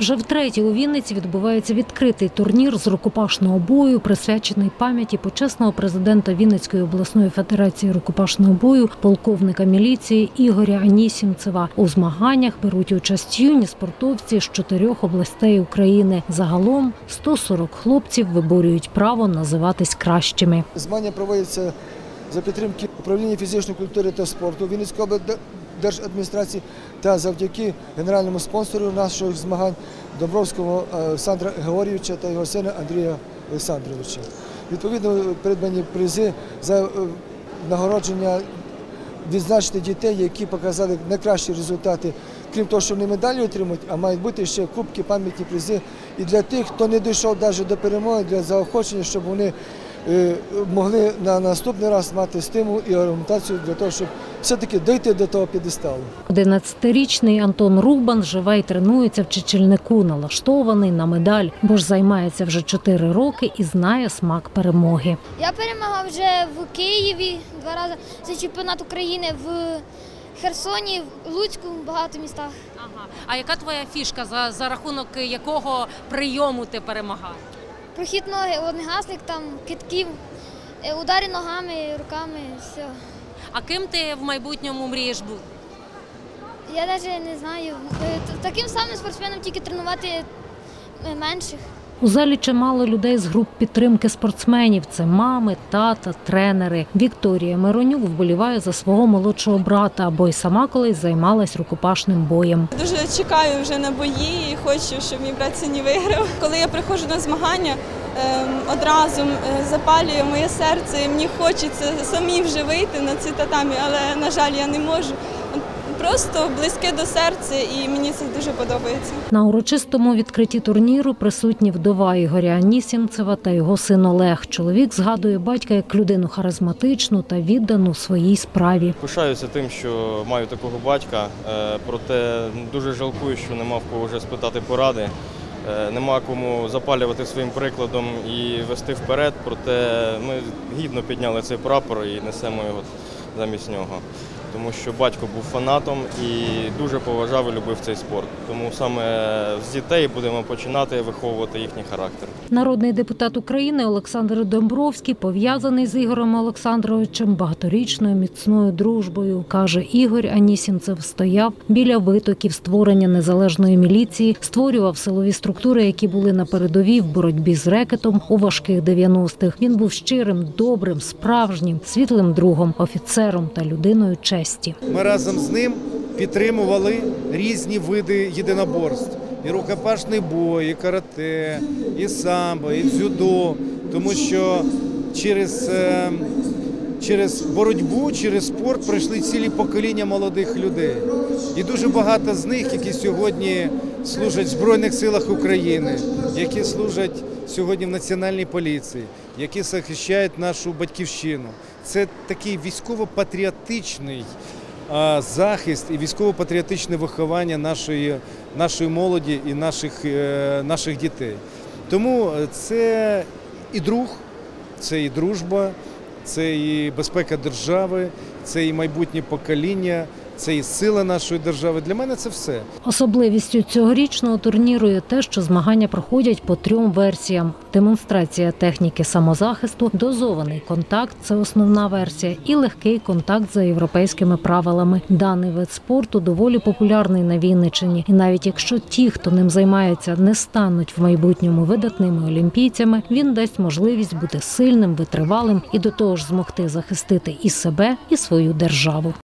Вже втретє у Вінниці відбувається відкритий турнір з рукопашного бою, присвячений пам'яті почесного президента Вінницької обласної федерації рукопашного бою, полковника міліції Ігоря Анісімцева. У змаганнях беруть участь юні спортовці з чотирьох областей України. Загалом 140 хлопців виборюють право називатись кращими. Змагання проводяться за підтримки управління фізичної культури та спорту Вінницької облдержадміністрації та завдяки генеральному спонсору наших змагань Домбровського Олександра Георгійовича та його сина Андрія Олександровича. Відповідно, придбані призи за е, нагородження відзначити дітей, які показали найкращі результати. Крім того, що вони медалі отримують, а мають бути ще кубки, пам'ятні призи. І для тих, хто не дійшов навіть до перемоги, для заохочення, щоб вони е, могли на наступний раз мати стимул і орієнтацію для того, щоб все-таки дійти до того п'єдесталу. 11-річний Антон Рубан живе і тренується в Чечельнику, налаштований на медаль, бо ж займається вже 4 роки і знає смак перемоги. Я перемагав вже в Києві два рази за чемпіонат України в Херсоні, в Луцьку, в багато містах. Ага. А яка твоя фішка, за, за рахунок якого прийому ти перемагаєш? Прохід ноги, вогнегасник, там китків, е, удари ногами, руками, все. А ким ти в майбутньому мрієш бути? Я навіть не знаю. Е, Таким самим спортсменом тільки тренувати е, менших. У залі чимало людей з груп підтримки спортсменів. Це мами, тата, тренери. Вікторія Миронюк вболіває за свого молодшого брата, бо й сама колись займалась рукопашним боєм. Дуже чекаю вже на бої і хочу, щоб мій брат сьогодні виграв. Коли я приходжу на змагання, одразу е, запалює моє серце, і мені хочеться самі вже вийти на ці татамі, але на жаль, я не можу. Просто близьке до серця, і мені це дуже подобається. На урочистому відкритті турніру присутні вдова Ігоря Анісімцева та його син Олег. Чоловік згадує батька як людину харизматичну та віддану своїй справі. Пишаюся тим, що маю такого батька, е, проте дуже жалкую, що нема в кого вже спитати поради. Е, Нема кому запалювати своїм прикладом і вести вперед, проте ми гідно підняли цей прапор і несемо його замість нього. Тому що батько був фанатом і дуже поважав і любив цей спорт. Тому саме з дітей будемо починати виховувати їхній характер. Народний депутат України Олександр Домбровський пов'язаний з Ігорем Олександровичем багаторічною міцною дружбою. каже Ігор Анісімцев стояв біля витоків створення незалежної міліції, створював силові структури, які були на передовій в боротьбі з рекетом у важких 90-х. Він був щирим, добрим, справжнім, світлим другом, офіцером та людиною честі. Ми разом з ним підтримували різні види єдиноборств. І рукопашний бой, і карате, і самбо, і дзюдо. Тому що через, е, через боротьбу, через спорт пройшли цілі покоління молодих людей. І дуже багато з них, які сьогодні служать в Збройних силах України, які служать сьогодні в Національній поліції, які захищають нашу батьківщину. Це такий військово-патріотичний захист і військово-патріотичне виховання нашої, нашої молоді і наших, е, наших дітей. Тому е, це і друг, це і дружба, це і безпека держави, це і майбутнє покоління, це і сила нашої держави. Для мене це все. Особливістю цьогорічного турніру є те, що змагання проходять по трьом версіям: демонстрація техніки самозахисту, дозований контакт це основна версія, і легкий контакт за європейськими правилами. Даний вид спорту доволі популярний на Вінниччині. І навіть якщо ті, хто ним займається, не стануть в майбутньому видатними олімпійцями, він дасть можливість бути сильним, витривалим і до того ж змогти захистити і себе, і свою державу.